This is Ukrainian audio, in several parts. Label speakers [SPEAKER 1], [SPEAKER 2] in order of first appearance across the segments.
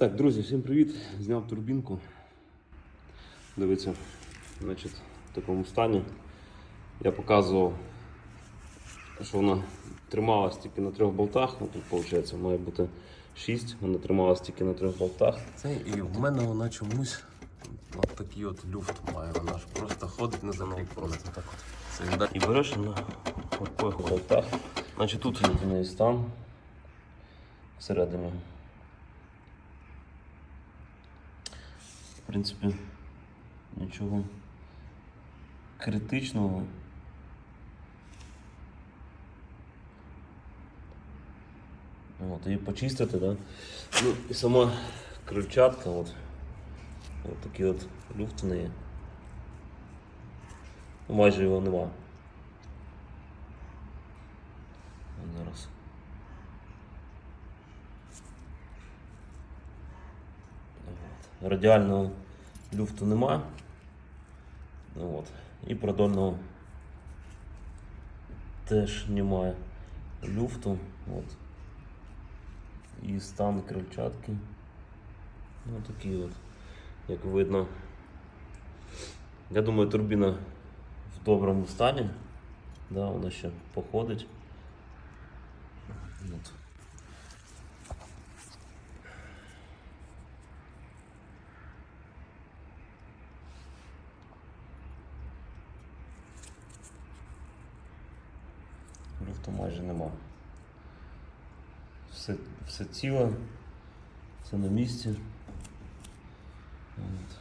[SPEAKER 1] Так, друзі, всім привіт! Зняв турбінку. Дивіться, значить, в такому стані. Я показував, що вона трималась тільки на трьох болтах. Ну, тут, виходить, має бути 6, вона трималась тільки на трьох болтах.
[SPEAKER 2] Це і в мене вона чомусь от такий от люфт має. Вона ж просто ходить. Так от. Це відда-
[SPEAKER 1] І береш на таких болтах. Значить, тут є у неї стан всередині. Принципі, нічого критичного. От, її почистити, да? Ну, і сама крильчатка, от, от такі от люфт у неї. Ну, Майже його нема. От Зараз. От. Радіального люфту нема. Ну, От. І продольного теж немає люфту. От. І стан крильчатки. Ну такий от, як видно. Я думаю, турбіна в доброму стані. Да, вона ще походить. От. Люфту майже нема. Все, все ціле, все на місці. От.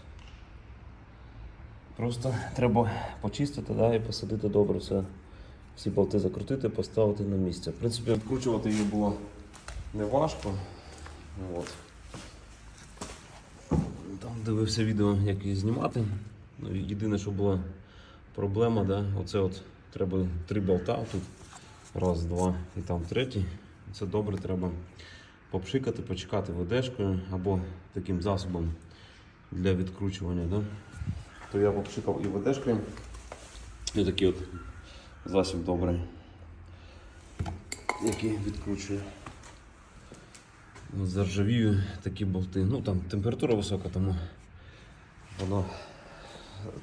[SPEAKER 1] Просто треба почистити да, і посадити добре все. Всі болти закрутити, поставити на місце. В принципі, відкручувати її було не важко. От. Там дивився відео, як її знімати. Ну, Єдине, що була проблема, да, оце от треба три болта тут. Раз, два і там третій. Це добре треба попшикати, почекати ведешкою або таким засобом для відкручування. Да? То я попшикав і ведешкою. І такий от засіб добрий, який відкручує. Заржавію такі болти. Ну там температура висока, тому воно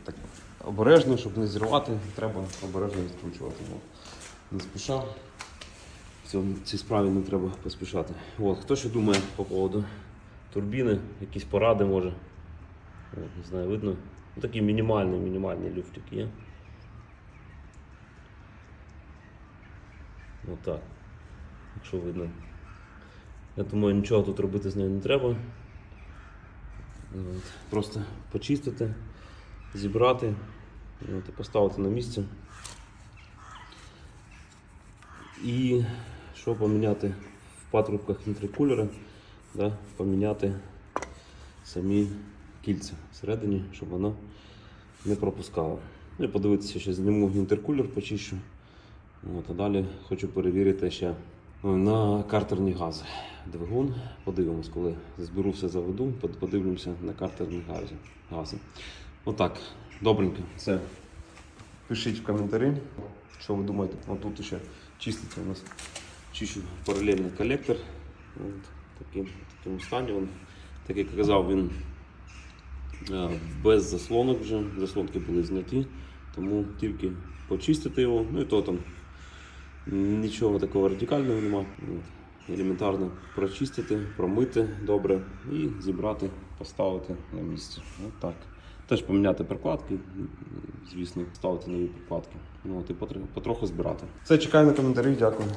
[SPEAKER 1] так обережно, щоб не зірвати, треба обережно відкручувати. Не спіша. В цій справі не треба поспішати. От, хто що думає по поводу турбіни, якісь поради може. От, не знаю, видно. Ну, такий мінімальний, мінімальний люфтик є. Отак. Якщо видно. Я думаю, нічого тут робити з нею не треба. От. Просто почистити, зібрати от, і поставити на місце. І що поміняти в патрубках інтеркулера, да, поміняти самі кільця всередині, щоб воно не пропускало. Ну і подивитися, ще зніму інтеркулер, почищу. От, а далі хочу перевірити ще ну, на картерні гази. Двигун. Подивимось, коли зберу все заведу, под- подивлюся на картерні гази. Отак, добренько. Все. Пишіть в коментарі, що ви думаєте. Отут ще чиститься у нас чищу паралельний колектор. От, таким, в такому стані він. Так як казав, він е, без заслонок вже. Заслонки були зняті, тому тільки почистити його, ну і то там нічого такого радикального нема. Елементарно прочистити, промити добре і зібрати, поставити на місце. От так. Теж поміняти прикладки, звісно, ставити нові прикладки. Ну, от, і потр- потроху збирати. Все, чекаю на коментарі, дякую.